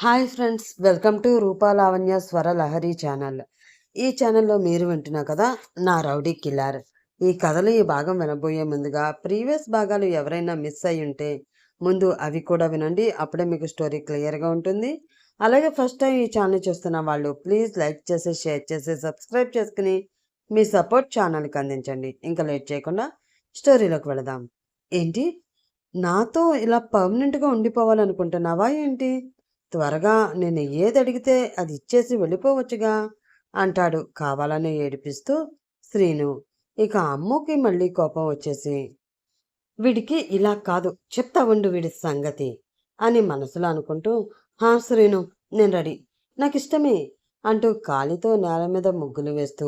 Hi friends welcome to Rupalavanya Swara Lahari channel. ఈ ఛానల్లో మీరు వింటున్నా కదా నా రౌడీ కిల్లర్. ఈ కథలు ఈ భాగం వినబోయే ముందుగా ప్రీవియస్ భాగాలు ఎవరైనా మిస్ అయి ఉంటే ముందు అవి కూడా వినండి అప్పుడే మీకు స్టోరీ క్లియర్గా ఉంటుంది. అలాగే ఫస్ట్ టైం ఈ ఛానల్ చూస్తున్న వాళ్ళు ప్లీజ్ లైక్ చేసి షేర్ చేసి సబ్స్క్రైబ్ చేసుకుని మీ సపోర్ట్ ఛానల్కి అందించండి. ఇంకా లేట్ చేయకుండా స్టోరీలోకి వెళదాం. ఏంటి? నాతో ఇలా పర్మనెంట్గా ఉండిపోవాలనుకుంటున్నావా ఏంటి? త్వరగా నేను ఏది అడిగితే అది ఇచ్చేసి వెళ్ళిపోవచ్చుగా అంటాడు. కావాలని ఏడిపిస్తూ శ్రీను. ఇక అమ్ముకి మళ్ళీ కోపం వచ్చేసి వీడికి ఇలా కాదు చెప్తా ఉండు వీడి సంగతి అని మనసులో అనుకుంటూ హా శ్రీను నేను రెడీ. నాకు ఇష్టమే అంటూ కాలితో నేల మీద ముగ్గులు వేస్తూ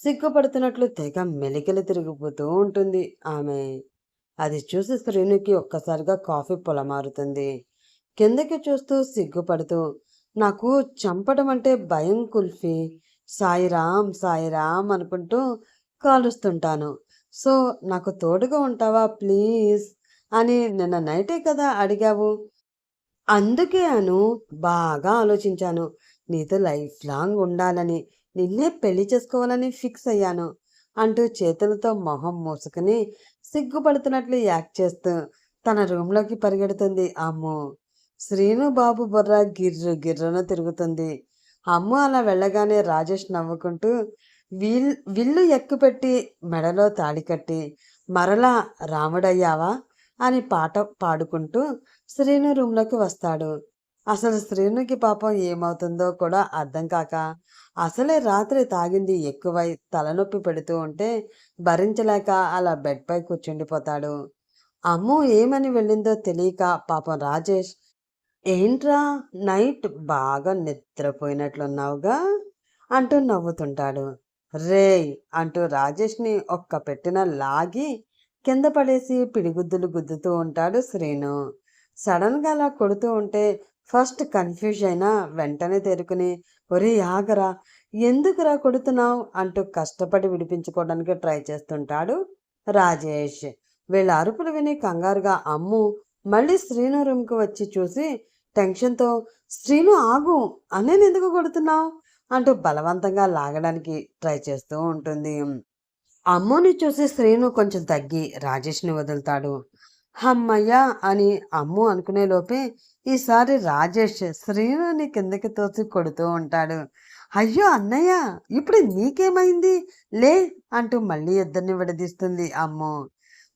సిగ్గుపడుతున్నట్లు తెగ మెలికలు తిరిగిపోతూ ఉంటుంది ఆమె. అది చూసి శ్రీనుకి ఒక్కసారిగా కాఫీ పొలమారుతుంది. కిందకి చూస్తూ సిగ్గుపడుతూ నాకు చంపడం అంటే భయం కుల్ఫీ. సాయిరామ్ సాయిరామ్ అనుకుంటూ కాలుస్తుంటాను. సో నాకు తోడుగా ఉంటావా ప్లీజ్? అని నిన్న నైటే కదా అడిగావు? అందుకే అను బాగా ఆలోచించాను. నీతో లైఫ్ లాంగ్ ఉండాలని నిన్నే పెళ్ళి చేసుకోవాలని ఫిక్స్ అయ్యాను అంటూ చేతులతో మొహం మూసుకుని సిగ్గుపడుతున్నట్లు యాక్ట్ చేస్తూ తన రూమ్లోకి పరిగెడుతుంది అమ్మో. శ్రీను బాబు బుర్ర గిర్రు గిర్రున తిరుగుతుంది. అమ్మ అలా వెళ్ళగానే రాజేష్ నవ్వుకుంటూ వీల్ విల్లు ఎక్కుపెట్టి మెడలో తాళి కట్టి మరలా రాముడయ్యావా? అని పాట పాడుకుంటూ శ్రీను రూమ్లోకి వస్తాడు. అసలు శ్రీనుకి పాపం ఏమవుతుందో కూడా అర్థం కాక అసలే రాత్రి తాగింది ఎక్కువై తలనొప్పి పెడుతూ ఉంటే భరించలేక అలా బెడ్పై కూర్చుండిపోతాడు. అమ్ము ఏమని వెళ్ళిందో తెలియక పాపం రాజేష్ ఏంట్రా నైట్ బాగా నిద్రపోయినట్లున్నావుగా? అంటూ నవ్వుతుంటాడు. రేయ్ అంటూ రాజేష్ని ఒక్క పెట్టిన లాగి కింద పడేసి పిడిగుద్దులు గుద్దుతూ ఉంటాడు శ్రీను. సడన్గా అలా కొడుతూ ఉంటే ఫస్ట్ కన్ఫ్యూజ్ అయినా వెంటనే తేరుకుని ఒరే ఆగరా ఎందుకురా కొడుతున్నావు? అంటూ కష్టపడి విడిపించుకోవడానికి ట్రై చేస్తుంటాడు రాజేష్. వీళ్ళ అరుపులు విని కంగారుగా అమ్ము మళ్ళీ శ్రీను రూమ్కి వచ్చి చూసి టెన్షన్తో స్త్రీలు ఆగు అన్నయ్య ఎందుకు కొడుతున్నావు? అంటూ బలవంతంగా లాగడానికి ట్రై చేస్తూ ఉంటుంది. అమ్మోని చూసి శ్రీను కొంచెం తగ్గి రాజేష్ని వదులుతాడు. అమ్మయ్య అని అమ్ము అనుకునే లోపే ఈసారి రాజేష్ శ్రీనుని కిందకి తోసి కొడుతూ ఉంటాడు. అయ్యో అన్నయ్య ఇప్పుడు నీకేమైంది? లే అంటూ మళ్ళీ ఇద్దరిని విడదీస్తుంది అమ్ము.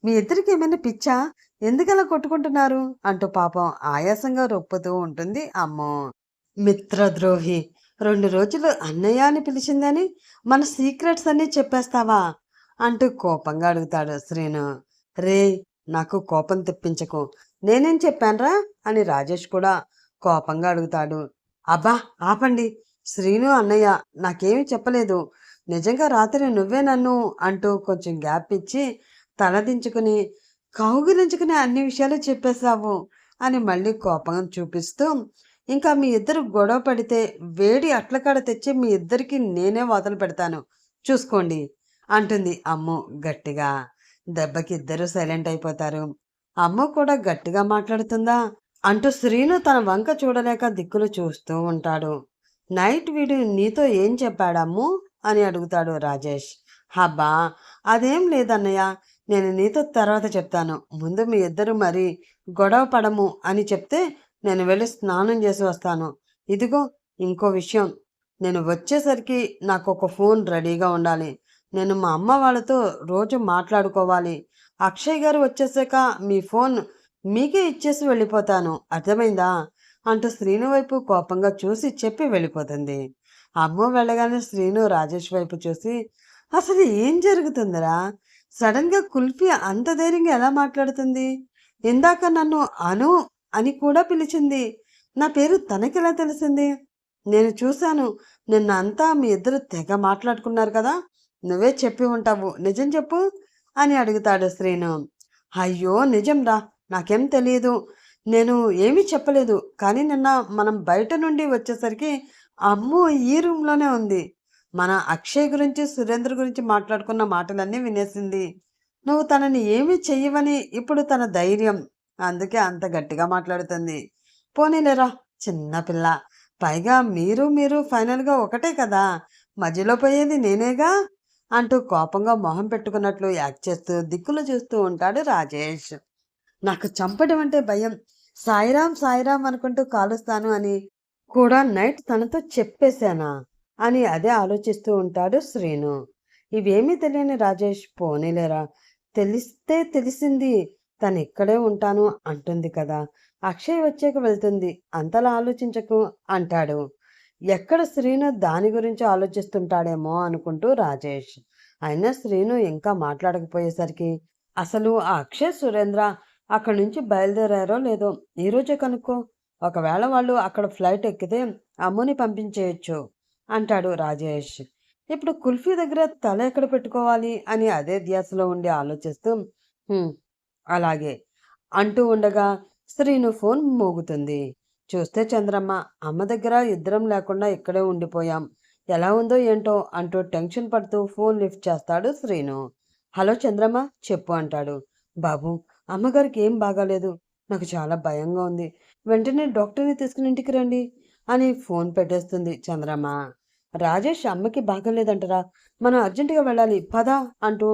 మీ ఇద్దరికి ఏమైనా పిచ్చా? ఎందుకలా కొట్టుకుంటున్నారు? అంటూ పాపం ఆయాసంగా రొప్పుతూ ఉంటుంది అమ్మో. మిత్రద్రోహి రెండు రోజులు అన్నయ్య అని పిలిచిందని మన సీక్రెట్స్ అన్నీ చెప్పేస్తావా? అంటూ కోపంగా అడుగుతాడు శ్రీను. రే నాకు కోపం తెప్పించకు. నేనేం చెప్పానరా? అని రాజేష్ కూడా కోపంగా అడుగుతాడు. అబ్బా ఆపండి. శ్రీను అన్నయ్య నాకేమీ చెప్పలేదు. నిజంగా రాత్రి నువ్వే నన్ను అంటూ కొంచెం గ్యాప్ ఇచ్చి తలదించుకుని కౌగిలించుకుని అన్ని విషయాలు చెప్పేశావు అని మళ్ళీ కోపం చూపిస్తూ ఇంకా మీ ఇద్దరు గొడవ పడితే వేడి అట్లకాడ తెచ్చి మీ ఇద్దరికి నేనే వాతలు పెడతాను. చూసుకోండి అంటుంది అమ్ము గట్టిగా. దెబ్బకి ఇద్దరు సైలెంట్ అయిపోతారు. అమ్మ కూడా గట్టిగా మాట్లాడుతుందా? అంటూ శ్రీను తన వంక చూడలేక దిక్కులు చూస్తూ ఉంటాడు. నైట్ వీడు నీతో ఏం చెప్పాడమ్ము? అని అడుగుతాడు రాజేష్. హబ్బా అదేం లేదన్నయ్య. నేను నీతో తర్వాత చెప్తాను. ముందు మీ ఇద్దరు మరి గొడవ పడము అని చెప్తే నేను వెళ్ళి స్నానం చేసి వస్తాను. ఇదిగో ఇంకో విషయం. నేను వచ్చేసరికి నాకు ఒక ఫోన్ రెడీగా ఉండాలి. నేను మా అమ్మ వాళ్ళతో రోజు మాట్లాడుకోవాలి. అక్షయ్ గారు వచ్చేసాక మీ ఫోన్ మీకే ఇచ్చేసి వెళ్ళిపోతాను. అర్థమైందా? అంటూ శ్రీను వైపు కోపంగా చూసి చెప్పి వెళ్ళిపోతుంది. అమ్మ వెళ్ళగానే శ్రీను రాజేష్ వైపు చూసి అసలు ఏం జరుగుతుందిరా? సడన్గా కుల్ఫీ అంత ధైర్యంగా ఎలా మాట్లాడుతుంది? ఇందాక నన్ను అను అని కూడా పిలిచింది. నా పేరు తనకెలా తెలిసింది? నేను చూశాను నిన్న అంతా మీ ఇద్దరు తెగ మాట్లాడుకున్నారు కదా నువ్వే చెప్పి ఉంటావు నిజం చెప్పు అని అడుగుతాడు శ్రీను. అయ్యో నిజం రా నాకేం తెలియదు నేను ఏమీ చెప్పలేదు కానీ నిన్న మనం బయట నుండి వచ్చేసరికి అమ్ము ఈ రూమ్లోనే ఉంది. మన అక్షయ్ గురించి సురేంద్ర గురించి మాట్లాడుకున్న మాటలన్నీ వినేసింది. నువ్వు తనని ఏమీ చెయ్యవని ఇప్పుడు తన ధైర్యం. అందుకే అంత గట్టిగా మాట్లాడుతుంది. పోనీలేరా చిన్నపిల్ల పైగా మీరు మీరు ఫైనల్గా ఒకటే కదా. మధ్యలో పోయేది నేనేగా? అంటూ కోపంగా మొహం పెట్టుకున్నట్లు యాక్ట్ చేస్తూ దిక్కులు చూస్తూ ఉంటాడు రాజేష్. నాకు చంపడం అంటే భయం. సాయిరాం సాయిరాం అనుకుంటూ కాలుస్తాను అని కూడా నైట్ తనతో చెప్పేశానా? అని అదే ఆలోచిస్తూ ఉంటాడు శ్రీను. ఇవేమీ తెలియని రాజేష్ పోనీలేరా? తెలిస్తే తెలిసింది తను ఇక్కడే ఉంటాను అంటుంది కదా. అక్షయ్ వచ్చాక వెళ్తుంది అంతలా ఆలోచించకు అంటాడు. ఎక్కడ శ్రీను దాని గురించి ఆలోచిస్తుంటాడేమో అనుకుంటూ రాజేష్. అయినా శ్రీను ఇంకా మాట్లాడకపోయేసరికి అసలు ఆ అక్షయ్ సురేంద్ర అక్కడి నుంచి బయలుదేరారో లేదో ఈరోజే కనుక్కో. ఒకవేళ వాళ్ళు అక్కడ ఫ్లైట్ ఎక్కితే అమ్ముని పంపించేయచ్చు. అంటాడు రాజేష్. ఇప్పుడు కుల్ఫీ దగ్గర తల ఎక్కడ పెట్టుకోవాలి అని అదే ధ్యాసలో ఉండి ఆలోచిస్తూ అలాగే అంటూ ఉండగా శ్రీను ఫోన్ మోగుతుంది. చూస్తే చంద్రమ్మ అమ్మ దగ్గర ఇద్దరం లేకుండా ఇక్కడే ఉండిపోయాం. ఎలా ఉందో ఏంటో అంటూ టెన్షన్ పడుతూ ఫోన్ లిఫ్ట్ చేస్తాడు శ్రీను. హలో చంద్రమ్మ చెప్పు అంటాడు. బాబు అమ్మగారికి ఏం బాగాలేదు. నాకు చాలా భయంగా ఉంది. వెంటనే డాక్టర్ని తీసుకుని ఇంటికి రండి. అని ఫోన్ పెట్టేస్తుంది చంద్రమ్మ. రాజేష్ అమ్మకి బాగలేదంటరా మనం అర్జెంటుగా వెళ్ళాలి పద అంటూ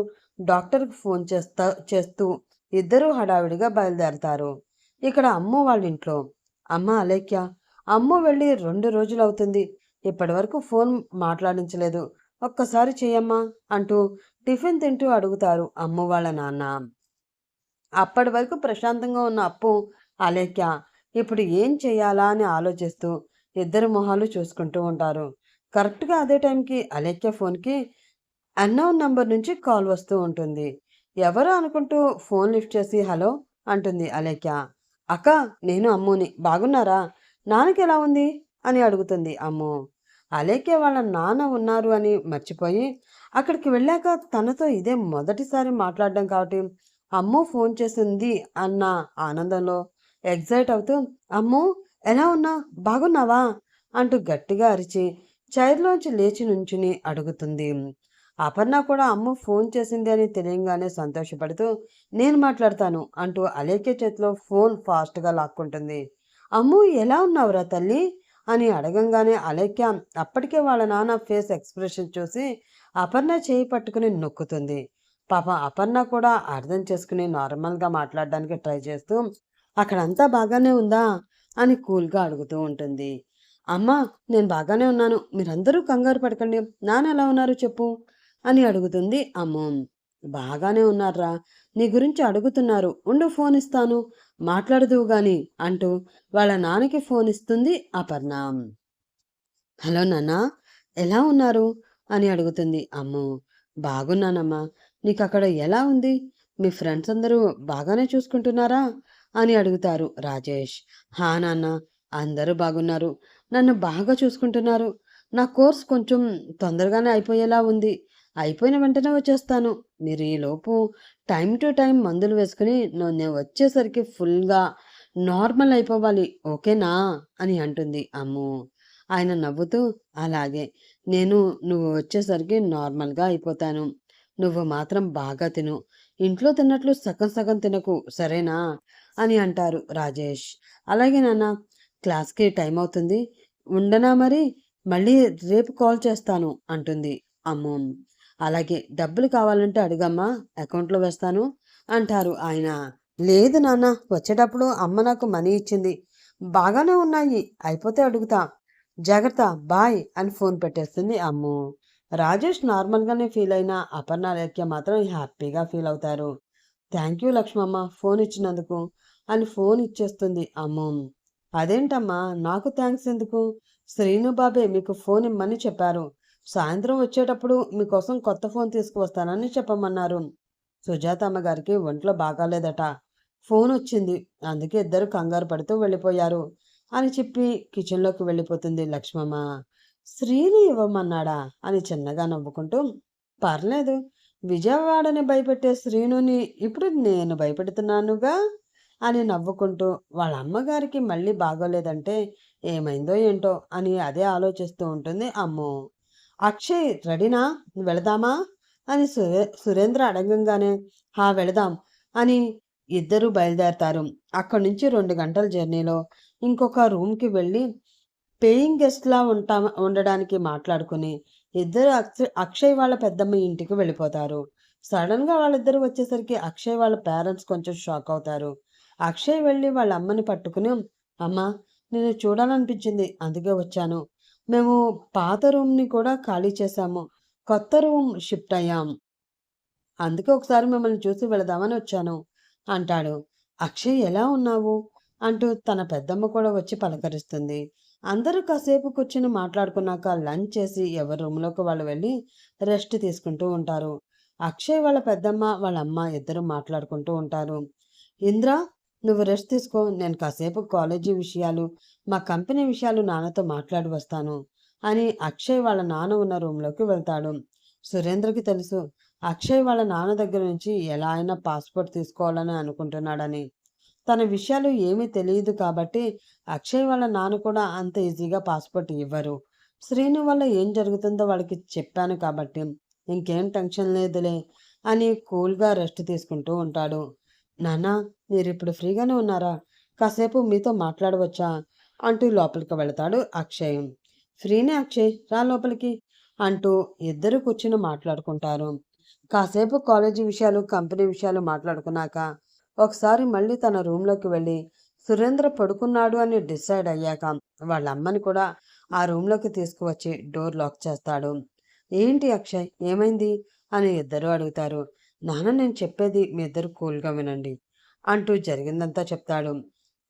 డాక్టర్కి ఫోన్ చేస్తా చేస్తూ ఇద్దరూ హడావిడిగా బయలుదేరతారు. ఇక్కడ అమ్మ వాళ్ళ ఇంట్లో అమ్మ అలేఖ్య అమ్మ వెళ్ళి రెండు రోజులు అవుతుంది ఇప్పటివరకు ఫోన్ మాట్లాడించలేదు. ఒక్కసారి చేయమ్మా అంటూ టిఫిన్ తింటూ అడుగుతారు అమ్మ వాళ్ళ నాన్న. అప్పటి వరకు ప్రశాంతంగా ఉన్న అప్పు అలేఖ్య ఇప్పుడు ఏం చేయాలా అని ఆలోచిస్తూ ఇద్దరు మొహాలు చూసుకుంటూ ఉంటారు. కరెక్ట్గా అదే టైంకి అలేఖ్య ఫోన్కి అన్నోన్ నంబర్ నుంచి కాల్ వస్తూ ఉంటుంది. ఎవరు అనుకుంటూ ఫోన్ లిఫ్ట్ చేసి హలో అంటుంది అలేఖ్య. అక్క నేను అమ్ముని. బాగున్నారా? నాన్నకి ఎలా ఉంది? అని అడుగుతుంది అమ్ము. అలేఖ్య వాళ్ళ నాన్న ఉన్నారు అని మర్చిపోయి అక్కడికి వెళ్ళాక తనతో ఇదే మొదటిసారి మాట్లాడడం కాబట్టి అమ్ము ఫోన్ చేసింది అన్న ఆనందంలో ఎగ్జైట్ అవుతూ అమ్ము ఎలా ఉన్నా బాగున్నావా అంటూ గట్టిగా అరిచి చైర్లోంచి లేచి నుంచుని అడుగుతుంది. అపర్ణ కూడా అమ్మ ఫోన్ చేసింది అని తెలియంగానే సంతోషపడుతూ నేను మాట్లాడతాను అంటూ అలేఖ్య చేతిలో ఫోన్ ఫాస్ట్గా లాక్కుంటుంది. అమ్ము ఎలా ఉన్నావురా తల్లి? అని అడగంగానే అలేఖ్య అప్పటికే వాళ్ళ నాన్న ఫేస్ ఎక్స్ప్రెషన్ చూసి అపర్ణ చేయి పట్టుకుని నొక్కుతుంది. పాప అపర్ణ కూడా అర్థం చేసుకుని నార్మల్గా మాట్లాడడానికి ట్రై చేస్తూ అక్కడంతా బాగానే ఉందా? అని కూల్గా అడుగుతూ ఉంటుంది. అమ్మా నేను బాగానే ఉన్నాను. మీరందరూ కంగారు పడకండి. నాన్న ఎలా ఉన్నారు చెప్పు అని అడుగుతుంది అమ్మ. బాగానే ఉన్నారా నీ గురించి అడుగుతున్నారు. ఉండు ఫోన్ ఇస్తాను. మాట్లాడదువు గాని అంటూ వాళ్ళ నాన్నకి ఫోన్ ఇస్తుంది అపర్ణ. హలో నాన్న. ఎలా ఉన్నారు? అని అడుగుతుంది అమ్ము. బాగున్నానమ్మా. నీకు అక్కడ ఎలా ఉంది? మీ ఫ్రెండ్స్ అందరూ బాగానే చూసుకుంటున్నారా? అని అడుగుతారు రాజేష్. హా నాన్న అందరూ బాగున్నారు. నన్ను బాగా చూసుకుంటున్నారు. నా కోర్స్ కొంచెం తొందరగానే అయిపోయేలా ఉంది. అయిపోయిన వెంటనే వచ్చేస్తాను. మీరు ఈలోపు టైం టు టైం మందులు వేసుకుని నేను వచ్చేసరికి ఫుల్గా నార్మల్ అయిపోవాలి ఓకేనా? అని అంటుంది అమ్ము. ఆయన నవ్వుతూ అలాగే నేను నువ్వు వచ్చేసరికి నార్మల్గా అయిపోతాను. నువ్వు మాత్రం బాగా తిను. ఇంట్లో తిన్నట్లు సగం సగం తినకు సరేనా? అని అంటారు రాజేష్. అలాగే నాన్న క్లాస్కి టైం అవుతుంది. ఉండనా మరి? మళ్ళీ రేపు కాల్ చేస్తాను అంటుంది అమ్మో. అలాగే డబ్బులు కావాలంటే అడుగమ్మా అకౌంట్లో వేస్తాను అంటారు ఆయన. లేదు నాన్న వచ్చేటప్పుడు అమ్మ నాకు మనీ ఇచ్చింది. బాగానే ఉన్నాయి అయిపోతే అడుగుతా. జాగ్రత్త బాయ్ అని ఫోన్ పెట్టేస్తుంది అమ్ము. రాజేష్ నార్మల్గానే ఫీల్ అయిన అపర్ణ లేఖ్య మాత్రం హ్యాపీగా ఫీల్ అవుతారు. థ్యాంక్ యూ లక్ష్మమ్మ ఫోన్ ఇచ్చినందుకు. అని ఫోన్ ఇచ్చేస్తుంది అమ్ము. అదేంటమ్మా? నాకు థ్యాంక్స్ ఎందుకు? శ్రీను బాబే మీకు ఫోన్ ఇమ్మని చెప్పారు. సాయంత్రం వచ్చేటప్పుడు మీకోసం కొత్త ఫోన్ తీసుకువస్తానని చెప్పమన్నారు. సుజాత అమ్మగారికి ఒంట్లో బాగాలేదట. ఫోన్ వచ్చింది. అందుకే ఇద్దరు కంగారు పడుతూ వెళ్ళిపోయారు అని చెప్పి కిచెన్లోకి వెళ్ళిపోతుంది లక్ష్మమ్మ. శ్రీని ఇవ్వమన్నాడా? అని చిన్నగా నవ్వుకుంటూ పర్లేదు. విజయవాడని భయపెట్టే శ్రీనుని ఇప్పుడు నేను భయపెడుతున్నానుగా? అని నవ్వుకుంటూ వాళ్ళ అమ్మగారికి మళ్ళీ బాగోలేదంటే ఏమైందో ఏంటో అని అదే ఆలోచిస్తూ ఉంటుంది అమ్మో. అక్షయ్ రెడీనా? వెళదామా? అని సురే సురేంద్ర అడగంగానే హా వెళదాం అని ఇద్దరు బయలుదేరతారు. అక్కడి నుంచి రెండు గంటల జర్నీలో ఇంకొక రూమ్కి వెళ్ళి పేయింగ్ గెస్ట్లా ఉంటా ఉండడానికి మాట్లాడుకుని ఇద్దరు అక్ష అక్షయ్ వాళ్ళ పెద్దమ్మ ఇంటికి వెళ్ళిపోతారు. సడన్గా వాళ్ళిద్దరు వచ్చేసరికి అక్షయ్ వాళ్ళ పేరెంట్స్ కొంచెం షాక్ అవుతారు. అక్షయ్ వెళ్ళి వాళ్ళ అమ్మని పట్టుకుని అమ్మ నేను చూడాలనిపించింది అందుకే వచ్చాను. మేము పాత రూమ్ని కూడా ఖాళీ చేశాము. కొత్త రూమ్ షిఫ్ట్ అయ్యాం. అందుకే ఒకసారి మిమ్మల్ని చూసి వెళదామని వచ్చాను అంటాడు. అక్షయ్ ఎలా ఉన్నావు? అంటూ తన పెద్దమ్మ కూడా వచ్చి పలకరిస్తుంది. అందరూ కాసేపు కూర్చుని మాట్లాడుకున్నాక లంచ్ చేసి ఎవరి రూమ్లోకి వాళ్ళు వెళ్ళి రెస్ట్ తీసుకుంటూ ఉంటారు. అక్షయ్ వాళ్ళ పెద్దమ్మ వాళ్ళ అమ్మ ఇద్దరు మాట్లాడుకుంటూ ఉంటారు. ఇంద్ర నువ్వు రెస్ట్ తీసుకో నేను కాసేపు కాలేజీ విషయాలు మా కంపెనీ విషయాలు నాన్నతో మాట్లాడి వస్తాను అని అక్షయ్ వాళ్ళ నాన్న ఉన్న రూమ్లోకి వెళ్తాడు. సురేంద్రకి తెలుసు అక్షయ్ వాళ్ళ నాన్న దగ్గర నుంచి ఎలా అయినా పాస్పోర్ట్ తీసుకోవాలని అనుకుంటున్నాడని. తన విషయాలు ఏమీ తెలియదు కాబట్టి అక్షయ్ వాళ్ళ నాన్న కూడా అంత ఈజీగా పాస్పోర్ట్ ఇవ్వరు. శ్రీను వల్ల ఏం జరుగుతుందో వాళ్ళకి చెప్పాను కాబట్టి ఇంకేం టెన్షన్ లేదులే అని కూల్గా రెస్ట్ తీసుకుంటూ ఉంటాడు. నానా మీరు ఇప్పుడు ఫ్రీగానే ఉన్నారా? కాసేపు మీతో మాట్లాడవచ్చా? అంటూ లోపలికి వెళతాడు అక్షయ్. ఫ్రీనే అక్షయ్ రా లోపలికి అంటూ ఇద్దరు కూర్చుని మాట్లాడుకుంటారు. కాసేపు కాలేజీ విషయాలు కంపెనీ విషయాలు మాట్లాడుకున్నాక ఒకసారి మళ్ళీ తన రూమ్లోకి వెళ్ళి సురేంద్ర పడుకున్నాడు అని డిసైడ్ అయ్యాక వాళ్ళ అమ్మని కూడా ఆ రూమ్లోకి తీసుకువచ్చి డోర్ లాక్ చేస్తాడు. ఏంటి అక్షయ్ ఏమైంది? అని ఇద్దరు అడుగుతారు. నాన్న నేను చెప్పేది మీ ఇద్దరు కూల్గా వినండి అంటూ జరిగిందంతా చెప్తాడు.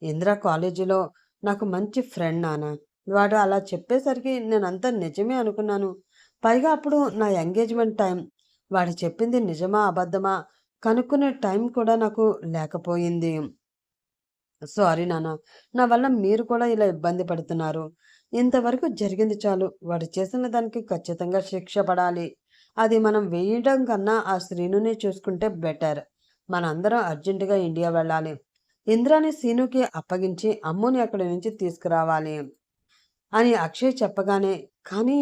ఇంద్ర కాలేజీలో నాకు మంచి ఫ్రెండ్ నాన్న. వాడు అలా చెప్పేసరికి నేను అంతా నిజమే అనుకున్నాను. పైగా అప్పుడు నా ఎంగేజ్మెంట్ టైం. వాడు చెప్పింది నిజమా అబద్ధమా కనుక్కునే టైం కూడా నాకు లేకపోయింది. సారీ నాన్న. నా వల్ల మీరు కూడా ఇలా ఇబ్బంది పడుతున్నారు. ఇంతవరకు జరిగింది చాలు. వాడు చేసిన దానికి ఖచ్చితంగా శిక్ష పడాలి. అది మనం వేయడం కన్నా ఆ శ్రీనుని చూసుకుంటే బెటర్. మనందరం అర్జెంటుగా ఇండియా వెళ్ళాలి. ఇంద్రాని సీనుకి అప్పగించి అమ్ముని అక్కడి నుంచి తీసుకురావాలి అని అక్షయ్ చెప్పగానే కానీ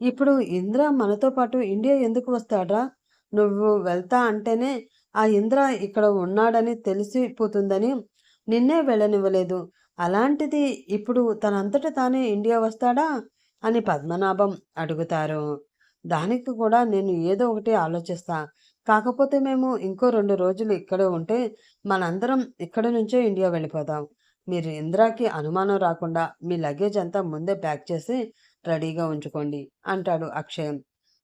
ఇప్పుడు ఇంద్ర మనతో పాటు ఇండియా ఎందుకు వస్తాడ్రా? నువ్వు వెళ్తా అంటేనే ఆ ఇంద్ర ఇక్కడ ఉన్నాడని తెలిసిపోతుందని నిన్నే వెళ్ళనివ్వలేదు. అలాంటిది ఇప్పుడు తనంతట తానే ఇండియా వస్తాడా? అని పద్మనాభం అడుగుతారు. దానికి కూడా నేను ఏదో ఒకటి ఆలోచిస్తా. కాకపోతే మేము ఇంకో రెండు రోజులు ఇక్కడే ఉంటే మనందరం ఇక్కడ నుంచే ఇండియా వెళ్ళిపోదాం. మీరు ఇంద్రాకి అనుమానం రాకుండా మీ లగేజ్ అంతా ముందే ప్యాక్ చేసి రెడీగా ఉంచుకోండి అంటాడు అక్షయం.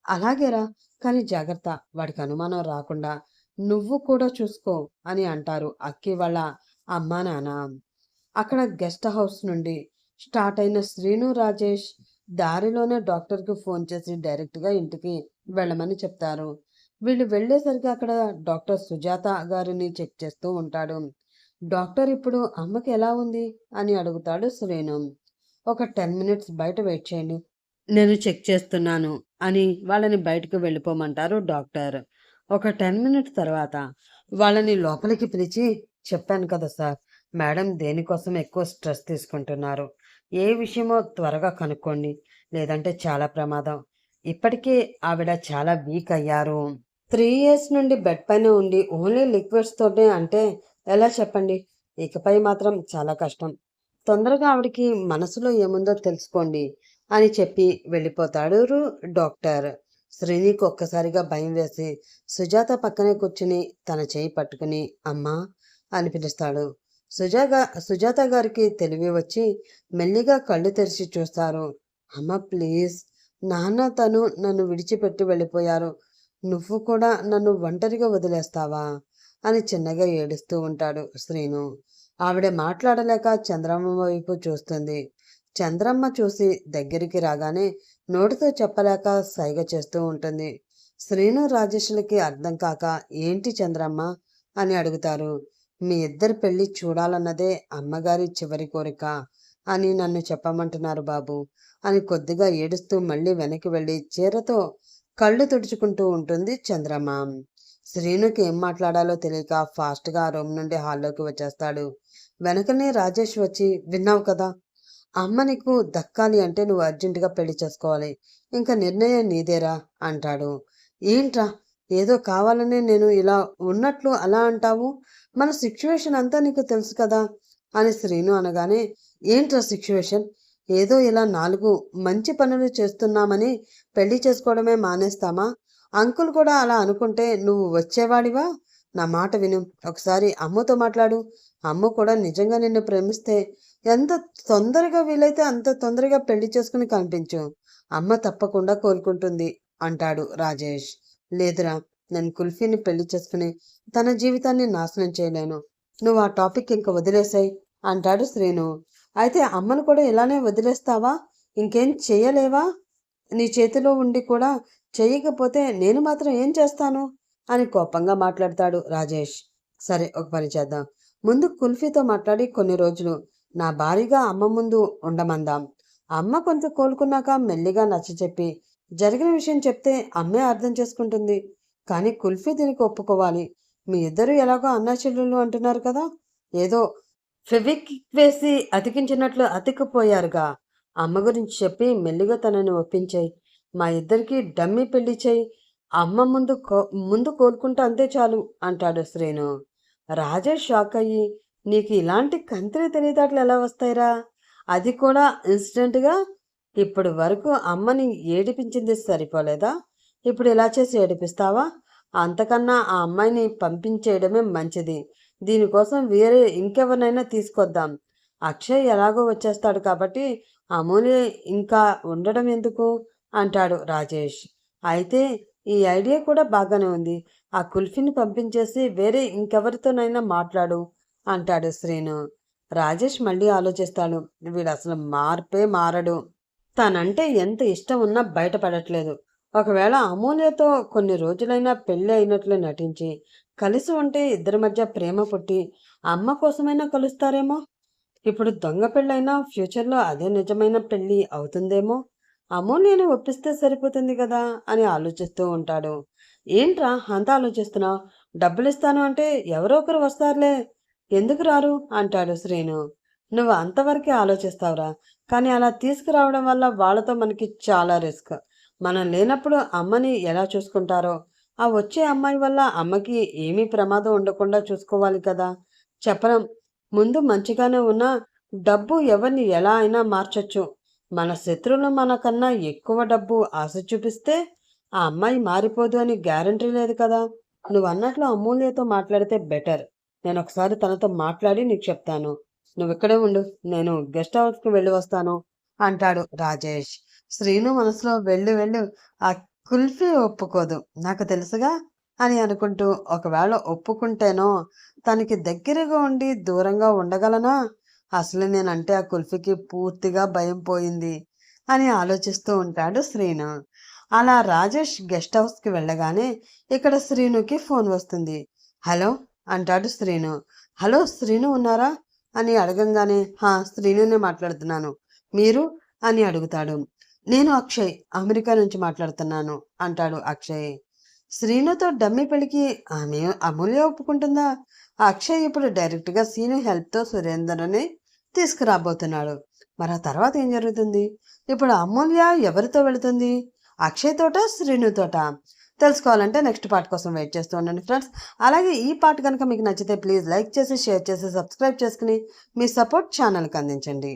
అలాగేరా కానీ జాగ్రత్త వాడికి అనుమానం రాకుండా నువ్వు కూడా చూసుకో అని అంటారు అక్కి వాళ్ళ అమ్మా నాన్న. అక్కడ గెస్ట్ హౌస్ నుండి స్టార్ట్ అయిన శ్రీను రాజేష్ దారిలోనే డాక్టర్కి ఫోన్ చేసి డైరెక్ట్గా ఇంటికి వెళ్ళమని చెప్తారు. వీళ్ళు వెళ్ళేసరికి అక్కడ డాక్టర్ సుజాత గారిని చెక్ చేస్తూ ఉంటాడు. డాక్టర్ ఇప్పుడు అమ్మకి ఎలా ఉంది? అని అడుగుతాడు శ్రీను ఒక టెన్ మినిట్స్ బయట వెయిట్ చేయండి నేను చెక్ చేస్తున్నాను అని వాళ్ళని బయటకు వెళ్ళిపోమంటారు డాక్టర్. ఒక టెన్ మినిట్స్ తర్వాత వాళ్ళని లోపలికి పిలిచి చెప్పాను కదా సార్ మేడం దేనికోసం ఎక్కువ స్ట్రెస్ తీసుకుంటున్నారు? ఏ విషయమో త్వరగా కనుక్కోండి. లేదంటే చాలా ప్రమాదం. ఇప్పటికే ఆవిడ చాలా వీక్ అయ్యారు. త్రీ ఇయర్స్ నుండి బెడ్ పైన ఉండి ఓన్లీ లిక్విడ్స్తోనే అంటే ఎలా చెప్పండి? ఇకపై మాత్రం చాలా కష్టం. తొందరగా ఆవిడకి మనసులో ఏముందో తెలుసుకోండి అని చెప్పి వెళ్ళిపోతాడు డాక్టర్. శ్రీనికి ఒక్కసారిగా భయం వేసి సుజాత పక్కనే కూర్చుని తన చేయి పట్టుకుని అమ్మా అని పిలుస్తాడు. సుజాగా సుజాత గారికి తెలివి వచ్చి మెల్లిగా కళ్ళు తెరిచి చూస్తారు. అమ్మ ప్లీజ్. నాన్న తను నన్ను విడిచిపెట్టి వెళ్ళిపోయారు. నువ్వు కూడా నన్ను ఒంటరిగా వదిలేస్తావా? అని చిన్నగా ఏడుస్తూ ఉంటాడు శ్రీను. ఆవిడ మాట్లాడలేక చంద్రమ్మ వైపు చూస్తుంది. చంద్రమ్మ చూసి దగ్గరికి రాగానే నోటితో చెప్పలేక సైగ చేస్తూ ఉంటుంది. శ్రీను రాజేష్లకి అర్థం కాక ఏంటి చంద్రమ్మ? అని అడుగుతారు. మీ ఇద్దరి పెళ్ళి చూడాలన్నదే అమ్మగారి చివరి కోరిక అని నన్ను చెప్పమంటున్నారు బాబు అని కొద్దిగా ఏడుస్తూ మళ్ళీ వెనక్కి వెళ్ళి చీరతో కళ్ళు తుడుచుకుంటూ ఉంటుంది చంద్రమ్మ. శ్రీనుకి ఏం మాట్లాడాలో తెలియక ఫాస్ట్గా ఆ రూమ్ నుండి హాల్లోకి వచ్చేస్తాడు. వెనకనే రాజేష్ వచ్చి విన్నావు కదా అమ్మ నీకు దక్కాలి అంటే నువ్వు అర్జెంటుగా పెళ్ళి చేసుకోవాలి. ఇంకా నిర్ణయం నీదేరా అంటాడు. ఏంట్రా ఏదో కావాలనే నేను ఇలా ఉన్నట్లు అలా అంటావు? మన సిచ్యువేషన్ అంతా నీకు తెలుసు కదా? అని శ్రీను అనగానే ఏంట్రా సిచ్యువేషన్ ఏదో ఇలా నాలుగు మంచి పనులు చేస్తున్నామని పెళ్ళి చేసుకోవడమే మానేస్తామా? అంకుల్ కూడా అలా అనుకుంటే నువ్వు వచ్చేవాడివా? నా మాట విను. ఒకసారి అమ్మతో మాట్లాడు. అమ్మ కూడా నిజంగా నిన్ను ప్రేమిస్తే ఎంత తొందరగా వీలైతే అంత తొందరగా పెళ్ళి చేసుకుని కనిపించు. అమ్మ తప్పకుండా కోలుకుంటుంది అంటాడు రాజేష్. లేదురా నేను కుల్ఫీని పెళ్ళి చేసుకుని తన జీవితాన్ని నాశనం చేయలేను. నువ్వు ఆ టాపిక్ ఇంక వదిలేసాయి అంటాడు శ్రీను. అయితే అమ్మను కూడా ఇలానే వదిలేస్తావా? ఇంకేం చేయలేవా? నీ చేతిలో ఉండి కూడా చేయకపోతే నేను మాత్రం ఏం చేస్తాను? అని కోపంగా మాట్లాడతాడు రాజేష్. సరే ఒక పని చేద్దాం. ముందు కుల్ఫీతో మాట్లాడి కొన్ని రోజులు. నా భారీగా అమ్మ ముందు ఉండమందాం. అమ్మ కొంత కోలుకున్నాక మెల్లిగా నచ్చ చెప్పి జరిగిన విషయం చెప్తే అమ్మే అర్థం చేసుకుంటుంది. కానీ కుల్ఫీ దీనికి ఒప్పుకోవాలి. మీ ఇద్దరు ఎలాగో అన్నా చెల్లెళ్ళు అంటున్నారు కదా. ఏదో ఫెవిక్ వేసి అతికించినట్లు అతికిపోయారుగా. అమ్మ గురించి చెప్పి మెల్లిగా తనని ఒప్పించాయి. మా ఇద్దరికి డమ్మి పెళ్ళి చేయి. అమ్మ ముందు కో ముందు కోలుకుంటే అంతే చాలు అంటాడు శ్రీను. రాజేష్ షాక్ అయ్యి నీకు ఇలాంటి కంత్రి తెలివితేటలు ఎలా వస్తాయిరా? అది కూడా ఇన్సిడెంట్గా? ఇప్పుడు వరకు అమ్మని ఏడిపించింది సరిపోలేదా? ఇప్పుడు ఇలా చేసి ఏడిపిస్తావా? అంతకన్నా ఆ అమ్మాయిని పంపించేయడమే మంచిది. దీనికోసం వేరే ఇంకెవరినైనా తీసుకొద్దాం. అక్షయ్ ఎలాగో వచ్చేస్తాడు కాబట్టి అమూల్య ఇంకా ఉండడం ఎందుకు? అంటాడు రాజేష్. అయితే ఈ ఐడియా కూడా బాగానే ఉంది. ఆ కుల్ఫీని పంపించేసి వేరే ఇంకెవరితోనైనా మాట్లాడు అంటాడు శ్రీను. రాజేష్ మళ్ళీ ఆలోచిస్తాడు. వీడు అసలు మార్పే మారడు. తనంటే ఎంత ఇష్టం ఉన్నా బయటపడట్లేదు. ఒకవేళ అమూల్యతో కొన్ని రోజులైనా పెళ్ళి అయినట్లు నటించి కలిసి ఉంటే ఇద్దరి మధ్య ప్రేమ పుట్టి అమ్మ కోసమైనా కలుస్తారేమో? ఇప్పుడు దొంగ పెళ్ళైనా ఫ్యూచర్లో అదే నిజమైన పెళ్ళి అవుతుందేమో? అమూల్యని ఒప్పిస్తే సరిపోతుంది కదా అని ఆలోచిస్తూ ఉంటాడు. ఏంట్రా అంత ఆలోచిస్తున్నావు? డబ్బులు ఇస్తాను అంటే ఎవరో ఒకరు వస్తారులే. ఎందుకు రారు? అంటాడు శ్రీను. నువ్వు అంతవరకే ఆలోచిస్తావురా. కానీ అలా తీసుకురావడం వల్ల వాళ్ళతో మనకి చాలా రిస్క్. మనం లేనప్పుడు అమ్మని ఎలా చూసుకుంటారో ఆ వచ్చే అమ్మాయి వల్ల అమ్మకి ఏమీ ప్రమాదం ఉండకుండా చూసుకోవాలి కదా. చెప్పడం ముందు మంచిగానే ఉన్నా డబ్బు ఎవరిని ఎలా అయినా మార్చచ్చు. మన శత్రువులు మనకన్నా ఎక్కువ డబ్బు ఆశ చూపిస్తే ఆ అమ్మాయి మారిపోదు అని గ్యారంటీ లేదు కదా. నువ్వు అన్నట్లు అమూల్యతో మాట్లాడితే బెటర్. నేను ఒకసారి తనతో మాట్లాడి నీకు చెప్తాను. నువ్వు ఇక్కడే ఉండు నేను గెస్ట్ హౌస్కి వెళ్ళి వస్తాను అంటాడు రాజేష్. శ్రీను మనసులో వెళ్ళు వెళ్ళు ఆ కుల్ఫీ ఒప్పుకోదు. నాకు తెలుసుగా అని అనుకుంటూ ఒకవేళ ఒప్పుకుంటేనో తనకి దగ్గరగా ఉండి దూరంగా ఉండగలనా? అసలు నేనంటే ఆ కుల్ఫీకి పూర్తిగా భయం పోయింది అని ఆలోచిస్తూ ఉంటాడు శ్రీను. అలా రాజేష్ గెస్ట్ హౌస్కి వెళ్ళగానే ఇక్కడ శ్రీనుకి ఫోన్ వస్తుంది. హలో అంటాడు శ్రీను. హలో శ్రీను ఉన్నారా? అని అడగంగానే హా శ్రీనునే మాట్లాడుతున్నాను. మీరు? అని అడుగుతాడు. నేను అక్షయ్ అమెరికా నుంచి మాట్లాడుతున్నాను అంటాడు అక్షయ్. శ్రీనుతో డమ్మి పెళ్ళికి ఆమె అమూల్య ఒప్పుకుంటుందా? అక్షయ్ ఇప్పుడు డైరెక్ట్గా సీను హెల్ప్తో సురేందర్ని తీసుకురాబోతున్నాడు. మరి ఆ తర్వాత ఏం జరుగుతుంది? ఇప్పుడు అమూల్య ఎవరితో వెళుతుంది? అక్షయ్ తోట శ్రీను తోట? తెలుసుకోవాలంటే నెక్స్ట్ పార్ట్ కోసం వెయిట్ చేస్తూ ఉండండి ఫ్రెండ్స్. అలాగే ఈ పార్ట్ కనుక మీకు నచ్చితే ప్లీజ్ లైక్ చేసి షేర్ చేసి సబ్స్క్రైబ్ చేసుకుని మీ సపోర్ట్ ఛానల్కి అందించండి.